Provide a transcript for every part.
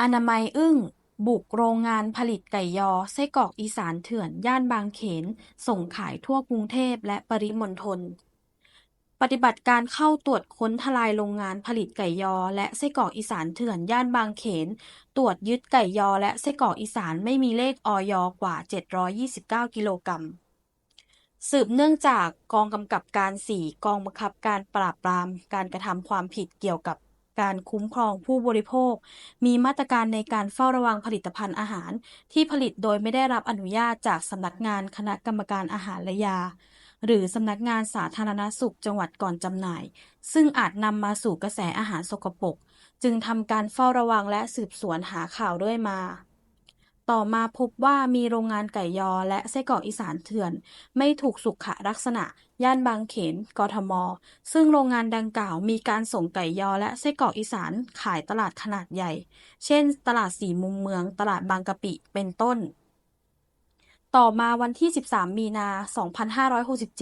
อนามัยอึ้ง บุกโรงงานผลิตไก่ยอไส้กรอกอีสานเถื่อน ย่านบางเขน ส่งขายทั่วกรุงเทพและปริมณฑล ปฏิบัติการเข้าตรวจค้นทลายโรงงานผลิตไก่ยอ และไส้กรอกอีสานเถื่อน ย่านบางเขน ตรวจยึดไก่ยอ และไส้กรอกอีสานไม่มีเลขอยกว่า 729 กิโลกรัมสืบเนื่องจากกองกำกับการ 4 กองบังคับการปราบปรามการกระทำความผิดเกี่ยวกับ การคุ้มครองผู้บริโภค มีมาตรการในการเฝ้าระวังผลิตภัณฑ์อาหาร ที่ผลิตโดยไม่ได้รับอนุญาตจากสำนักงานคณะกรรมการอาหารและยา หรือสำนักงานสาธารณสุขจังหวัดก่อนจำหน่าย ซึ่งอาจนำมาสู่กระแสอาหารสกปรกจึงทำการเฝ้าระวังและสืบสวนหาข่าวเรื่อยมา ต่อมาพบว่ามีโรงงานไก่ยอและไส้กรอกอีสานเถื่อน ไม่ถูกสุขลักษณะ ย่านบางเขน กทม.ซึ่งโรงงานดังกล่าวมีการส่งไก่ยอและไส้กรอกอีสานขายตลาดขนาดใหญ่ เช่น ตลาดสี่มุมเมือง ตลาดบางกะปิ เป็นต้น ต่อมาวันที่ 13 มีนา 2567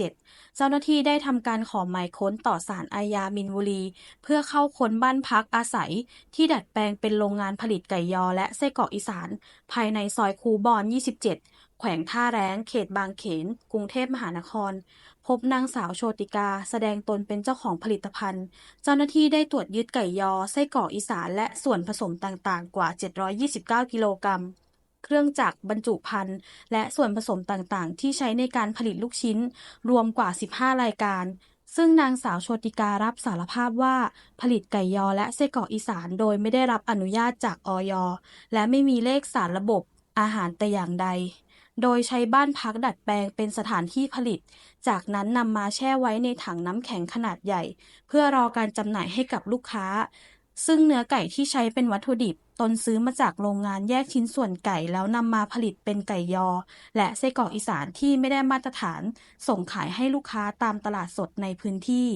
เจ้าหน้าที่ได้ทำการขอหมายค้นต่อศาลอาญามินบุรี เพื่อเข้าค้นบ้านพักอาศัย ที่ดัดแปลงเป็นโรงงานผลิตไก่ยอและไส้กรอกอีสาน ภายในซอยคูบอน 27 แขวงท่าแร้ง เขตบางเขน กรุงเทพมหานคร พบนางสาวโชติกา แสดงตนเป็นเจ้าของผลิตภัณฑ์ เจ้าหน้าที่ได้ตรวจยึดไก่ยอไส้กรอกอีสาน และส่วนผสมต่างๆ กว่า 729 กิโลกรัม เครื่องจักรบรรจุภัณฑ์และส่วนผสมต่างๆ ที่ใช้ในการผลิตลูกชิ้น รวมกว่า 15 รายการ ซึ่งนางสาวโชติการับสารภาพว่า ผลิตไก่ยอและไส้กรอกอีสานโดยไม่ได้รับอนุญาตจากอย และไม่มีเลขสารระบบอาหารแต่อย่างใด โดยใช้บ้านพักดัดแปลงเป็นสถานที่ผลิต จากนั้นนำมาแช่ไว้ในถังน้ำแข็งขนาดใหญ่ เพื่อรอการจำหน่ายให้กับลูกค้า ซึ่งเนื้อไก่ที่ใช้เป็นวัตถุดิบ ตนซื้อมาจากโรงงานแยกชิ้นส่วนไก่แล้วนำมาผลิตเป็นไก่ยอ และไส้กรอกอีสานที่ไม่ได้มาตรฐาน ส่งขายให้ลูกค้าตามตลาดสดในพื้นที่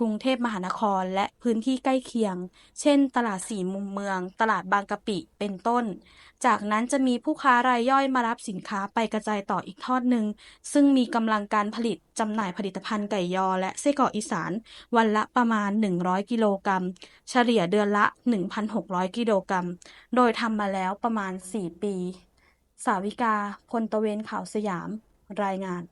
กรุงเทพมหานครและพื้นที่ใกล้เคียง เช่น ตลาดสี่มุมเมือง ตลาดบางกะปิ เป็นต้น จากนั้นจะมีผู้ค้ารายย่อยมารับสินค้าไปกระจายต่ออีกทอดหนึ่ง ซึ่งมีกำลังการผลิตจำหน่ายผลิตภัณฑ์ไก่ยอและไส้กรอกอีสาน วันละประมาณ 100 กิโลกรัม เฉลี่ยเดือนละ 1,600 กิโลกรัม โดยทำมาแล้วประมาณ 4 ปี สาวิกา พลตะเวนข่าวสยาม รายงาน